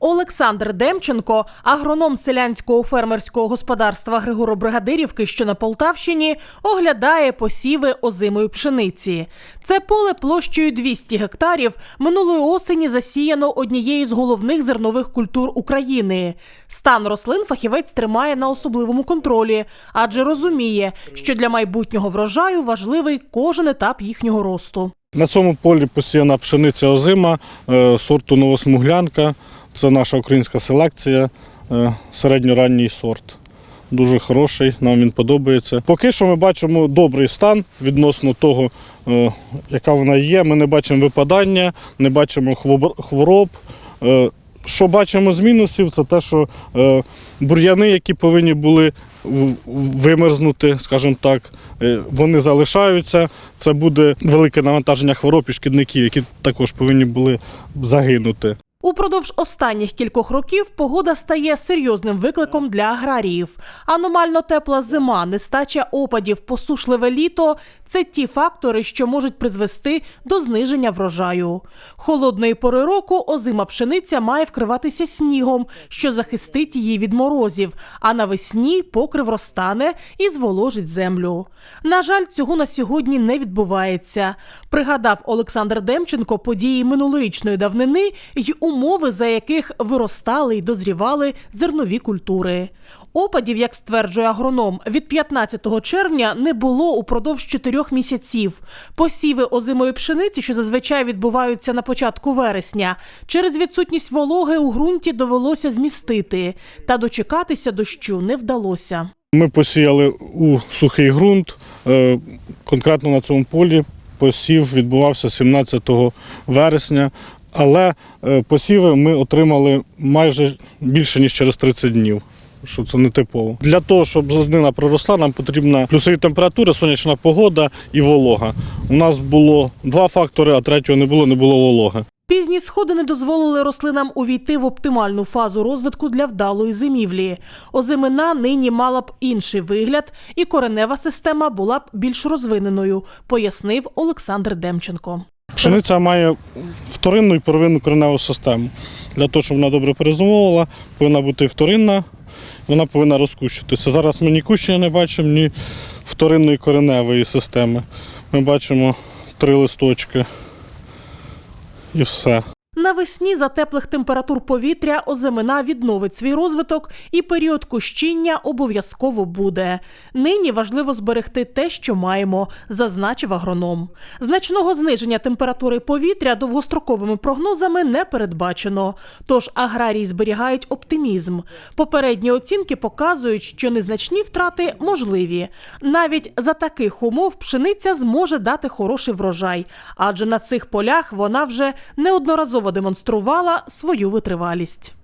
Олександр Демченко, агроном селянського фермерського господарства Григоро-Бригадирівки, що на Полтавщині, оглядає посіви озимої пшениці. Це поле площею 200 гектарів минулої осені засіяно однією з головних зернових культур України. Стан рослин фахівець тримає на особливому контролі, адже розуміє, що для майбутнього врожаю важливий кожен етап їхнього росту. На цьому полі посіяна пшениця озима е, сорту новосмуглянка. Це наша українська селекція, е, середньоранній сорт. Дуже хороший, нам він подобається. Поки що ми бачимо добрий стан відносно того, е, яка вона є. Ми не бачимо випадання, не бачимо хвороб. Е, Що бачимо з мінусів, це те, що бур'яни, які повинні були вимерзнути, скажімо так, вони залишаються. Це буде велике навантаження хвороб і шкідників, які також повинні були загинути. Упродовж останніх кількох років погода стає серйозним викликом для аграріїв. Аномально тепла зима, нестача опадів, посушливе літо це ті фактори, що можуть призвести до зниження врожаю. Холодної пори року озима пшениця має вкриватися снігом, що захистить її від морозів, а навесні покрив розтане і зволожить землю. На жаль, цього на сьогодні не відбувається. Пригадав Олександр Демченко події минулорічної давнини й умови, за яких виростали й дозрівали зернові культури. Опадів, як стверджує агроном, від 15 червня не було упродовж чотирьох місяців. Посіви озимої пшениці, що зазвичай відбуваються на початку вересня, через відсутність вологи у ґрунті довелося змістити, та дочекатися дощу не вдалося. Ми посіяли у сухий ґрунт. Е, Конкретно на цьому полі посів відбувався 17 вересня, але е, посіви ми отримали майже більше ніж через 30 днів. Що це не типово. Для того, щоб зернина проросла, нам потрібна плюсові температури, сонячна погода і волога. У нас було два фактори, а третього не було, не було вологи. Пізні сходи не дозволили рослинам увійти в оптимальну фазу розвитку для вдалої зимівлі. Озимина нині мала б інший вигляд, і коренева система була б більш розвиненою, пояснив Олександр Демченко. Пшениця має вторинну і первинну кореневу систему. Для того, щоб вона добре перезимовувала, повинна бути вторинна, вона повинна розкущитися. Зараз ми ні кущення не бачимо, ні вторинної кореневої системи. Ми бачимо три листочки і все. Навесні за теплих температур повітря озимина відновить свій розвиток, і період кущіння обов'язково буде. Нині важливо зберегти те, що маємо, зазначив агроном. Значного зниження температури повітря довгостроковими прогнозами не передбачено. Тож аграрії зберігають оптимізм. Попередні оцінки показують, що незначні втрати можливі. Навіть за таких умов пшениця зможе дати хороший врожай, адже на цих полях вона вже неодноразово демонструвала свою витривалість.